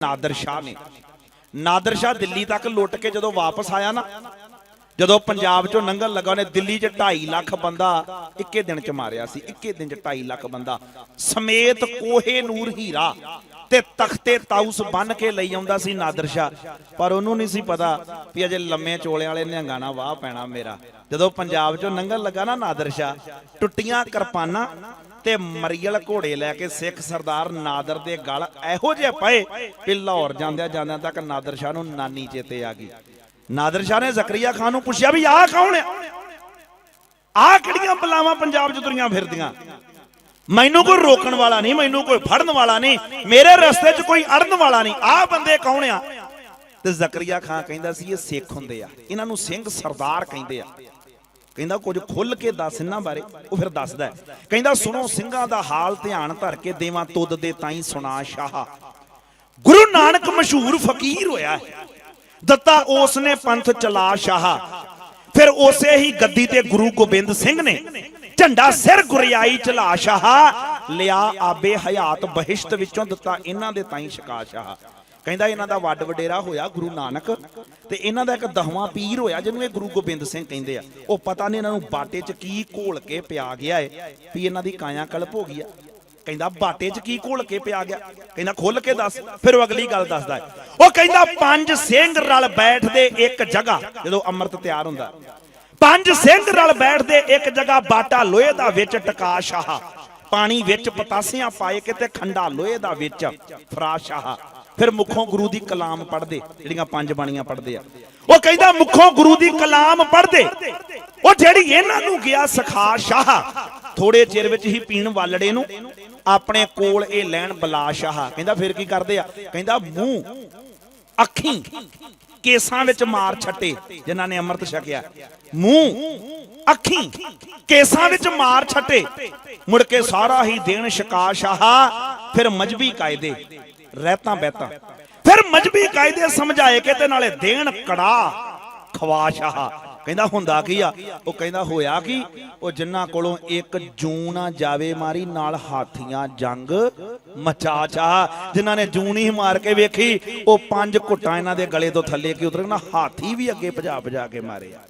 ਨਾਦਰ ਸ਼ਾਹ ਨੇ। ਨਾਦਰ ਸ਼ਾਹ ਦਿੱਲੀ ਤੱਕ ਲੁੱਟ ਕੇ ਜਦੋਂ ਵਾਪਸ ਆਇਆ ਨਾ, ਜਦੋਂ ਪੰਜਾਬ ਚੋਂ ਨੰਗਲ ਲੱਗਾ, ਉਹਨੇ ਦਿੱਲੀ 'ਚ 2.5 ਲੱਖ ਬੰਦਾ ਇੱਕੇ ਦਿਨ 'ਚ ਮਾਰਿਆ ਸੀ, ਇੱਕੇ ਦਿਨ 'ਚ 2.5 ਲੱਖ ਬੰਦਾ। ਸਮੇਤ ਕੋਹੇ ਨੂਰ ਹੀਰਾ ਤੇ ਤਖਤੇ ਤਾਊਸ ਬੰਨ ਕੇ ਲਈ ਆਉਂਦਾ ਸੀ ਨਾਦਰ ਸ਼ਾਹ। ਪਰ ਉਹਨੂੰ ਨਹੀਂ ਸੀ ਪਤਾ ਵੀ ਅਜੇ ਲੰਮੇ ਚੋਲੇ ਵਾਲੇ ਨਿਹੰਗਾਣਾ ਵਾਹ ਪੈਣਾ ਮੇਰਾ। ਜਦੋਂ ਪੰਜਾਬ ਚੋਂ ਨੰਗਲ ਲੱਗਾ ਨਾ ਨਾਦਰ ਸ਼ਾਹ, ਟੁੱਟੀਆਂ ਕਿਰਪਾਨਾਂ ਤੇ ਮਰੀਅਲ ਘੋੜੇ ਲੈ ਕੇ ਸਿੱਖ ਸਰਦਾਰ ਨਾਦਰ ਦੇ ਗਲ ਇਹੋ ਜਿਹੇ ਪਏ ਕਿ ਲਾਹੌਰ ਜਾਂਦਿਆਂ ਜਾਂਦਿਆਂ ਤੱਕ ਨਾਦਰ ਸ਼ਾਹ ਨੂੰ ਨਾਨੀ ਚੇਤੇ ਆ ਗਈ। ਨਾਦਰ ਸ਼ਾਹ ਨੇ ਜ਼ਕਰੀਆ ਖਾਨ ਨੂੰ ਪੁੱਛਿਆ ਵੀ ਆਹ ਕੌਣ ਆ? ਆਹ ਕਿਹੜੀਆਂ ਬਲਾਵਾਂ ਪੰਜਾਬ 'ਚ ਤੁਰੀਆਂ ਫਿਰਦੀਆਂ? ਮੈਨੂੰ ਕੋਈ ਰੋਕਣ ਵਾਲਾ ਨਹੀਂ, ਮੈਨੂੰ ਕੋਈ ਫੜਨ ਵਾਲਾ ਨਹੀਂ, ਮੇਰੇ ਰਸਤੇ 'ਚ ਕੋਈ ਅੜਨ ਵਾਲਾ ਨਹੀਂ, ਆਹ ਬੰਦੇ ਕੌਣ ਆ? ਤੇ ਜ਼ਕਰੀਆ ਖਾਨ ਕਹਿੰਦਾ ਸੀ ਇਹ ਸਿੱਖ ਹੁੰਦੇ ਆ, ਇਹਨਾਂ ਨੂੰ ਸਿੰਘ ਸਰਦਾਰ ਕਹਿੰਦੇ ਆ। ਕਹਿੰਦਾ ਕੁਝ ਖੁੱਲ ਕੇ ਦੱਸ ਇਹਨਾਂ ਬਾਰੇ, ਉਹ ਫਿਰ ਦੱਸਦਾ ਕਹਿੰਦਾ, ਸੁਣੋ, ਸਿੰਘਾਂ ਦਾ ਹਾਲ ਧਿਆਨ ਧਰ ਕੇ ਦੇਵਾਂ ਤੁਧ ਦੇ ਤਾਈ ਸੁਣਾ ਸ਼ਾਹ। ਗੁਰੂ ਨਾਨਕ ਮਸ਼ਹੂਰ ਫਕੀਰ ਹੋਇਆ ਦਿੱਤਾ ਉਸ ਨੇ ਪੰਥ ਚਲਾ ਸ਼ਾਹ। ਫਿਰ ਉਸੇ ਹੀ ਗੱਦੀ ਤੇ ਗੁਰੂ ਗੋਬਿੰਦ ਸਿੰਘ ਨੇ ਝੰਡਾ ਸਿਰ ਗੁਰਿਆਈ ਚਲਾ ਸ਼ਾਹ। ਲਿਆ ਆਬੇ ਹਯਾਤ ਬਹਿਸ਼ਤ ਵਿੱਚੋਂ ਦਿੱਤਾ ਇਹਨਾਂ ਦੇ ਤਾਈ ਸ਼ਕਾ ਸ਼ਾਹ। ਕਹਿੰਦਾ ਇਹਨਾਂ ਦਾ ਵੱਡ ਵਡੇਰਾ ਹੋਇਆ ਗੁਰੂ ਨਾਨਕ ਤੇ ਇਹਨਾਂ ਦਾ ਇੱਕ ਦਹਵਾਂ ਪੀਰ ਹੋਇਆ, ਜਿਹਨੂੰ ਇਹ ਗੁਰੂ ਗੋਬਿੰਦ ਸਿੰਘ ਕਹਿੰਦੇ ਆ। ਉਹ ਪਤਾ ਨਹੀਂ ਇਹਨਾਂ ਨੂੰ ਬਾਟੇ 'ਚ ਕੀ ਘੋਲ ਕੇ ਪਿਆ ਗਿਆ ਏ, ਵੀ ਇਹਨਾਂ ਦੀ ਕਾਇਆ ਕਲਪ ਹੋ ਗਈ ਆ। ਕਹਿੰਦਾ, ਬਾਟੇ 'ਚ ਕੀ ਘੋਲ ਕੇ ਪਿਆ ਗਿਆ? ਕਹਿੰਦਾ ਖੁੱਲ ਕੇ ਦੱਸ, ਫਿਰ ਉਹ ਅਗਲੀ ਗੱਲ ਦੱਸਦਾ ਉਹ ਕਹਿੰਦਾ, ਪੰਜ ਸਿੰਘ ਰਲ ਬੈਠਦੇ ਇੱਕ ਜਗ੍ਹਾ, ਜਦੋਂ ਅੰਮ੍ਰਿਤ ਤਿਆਰ ਹੁੰਦਾ। ਪੰਜ ਸਿੰਘ ਰਲ ਬੈਠਦੇ ਇੱਕ ਜਗ੍ਹਾ, ਬਾਟਾ ਲੋਹੇ ਦਾ ਵਿੱਚ ਟਕਾ ਸ਼ਾਹ। ਪਾਣੀ ਵਿੱਚ ਪਤਾਸਿਆਂ ਪਾਏ ਕਿਤੇ, ਖੰਡਾ ਲੋਹੇ ਦਾ ਵਿੱਚ ਫਰਾਸ਼ਾਹ ਫਿਰ ਮੁਖੋਂ ਗੁਰੂ ਦੀ ਕਲਾਮ ਪੜ੍ਹਦੇ, ਜਿਹੜੀਆਂ ਪੰਜ ਬਾਣੀਆਂ ਪੜ੍ਹਦੇ ਆ। ਉਹ ਕਹਿੰਦਾ ਮੁਖੋਂ ਗੁਰੂ ਦੀ ਕਲਾਮ ਪੜ੍ਹਦੇ। ਉਹ ਜਿਹੜੀ ਇਹਨਾਂ ਨੂੰ ਗਿਆ ਸਖਾ ਸ਼ਾਹ ਥੋੜੇ ਚਿਰ ਵਿੱਚ ਹੀ ਪੀਣ ਵਾਲੜੇ ਨੂੰ ਆਪਣੇ ਕੋਲ ਇਹ ਲੈਣ ਬਲਾ ਸ਼ਾਹ। ਕਹਿੰਦਾ ਫਿਰ ਕੀ ਕਰਦੇ ਆ? ਕਹਿੰਦਾ ਮੂੰਹ, ਅੱਖੀਂ ਕੇਸਾਂ ਵਿੱਚ ਮਾਰ ਛੱਟੇ, ਜਿਨ੍ਹਾਂ ਨੇ ਅੰਮ੍ਰਿਤ ਛਕਿਆ। ਮੂੰਹ, ਅੱਖੀਂ ਕੇਸਾਂ ਵਿੱਚ ਮਾਰ ਛੱਟੇ। ਮੁੜ ਕੇ ਸਾਰਾ ਹੀ ਦੇਣ ਸ਼ਕਾ ਸ਼ਾਹ, ਫਿਰ ਮਜਬੀ ਕਾਇਦੇ। ਰਹਿਤਾਂ ਬਹਿਤਾਂ। ਫਿਰ ਮਜਬੀ ਕਾਇਦੇ ਸਮਝਾਏ ਕਿ ਤੇ ਨਾਲੇ ਦੇਣ ਕੜਾ ਖਵਾ ਕਹਿੰਦਾ ਹੁੰਦਾ ਕੀ ਆ? ਉਹ ਕਹਿੰਦਾ ਹੋਇਆ ਕੀ? ਉਹ ਜਿਨ੍ਹਾਂ ਕੋਲੋਂ ਇੱਕ ਜੂਨ ਨਾ ਜਾਵੇ ਮਾਰੀ, ਨਾਲ ਹਾਥੀਆਂ ਜੰਗ ਮਚਾ ਚਾ। ਜਿਨ੍ਹਾਂ ਨੇ ਜੂਨ ਹੀ ਮਾਰ ਕੇ ਵੇਖੀ, ਉਹ ਪੰਜ ਘੁੱਟਾਂ ਇਹਨਾਂ ਦੇ ਗਲੇ ਤੋਂ ਥੱਲੇ ਕੀ ਉਤਰੇ? ਨਾ ਹਾਥੀ ਵੀ ਅੱਗੇ ਭਜਾ ਭਜਾ ਕੇ ਮਾਰੇ ਆ।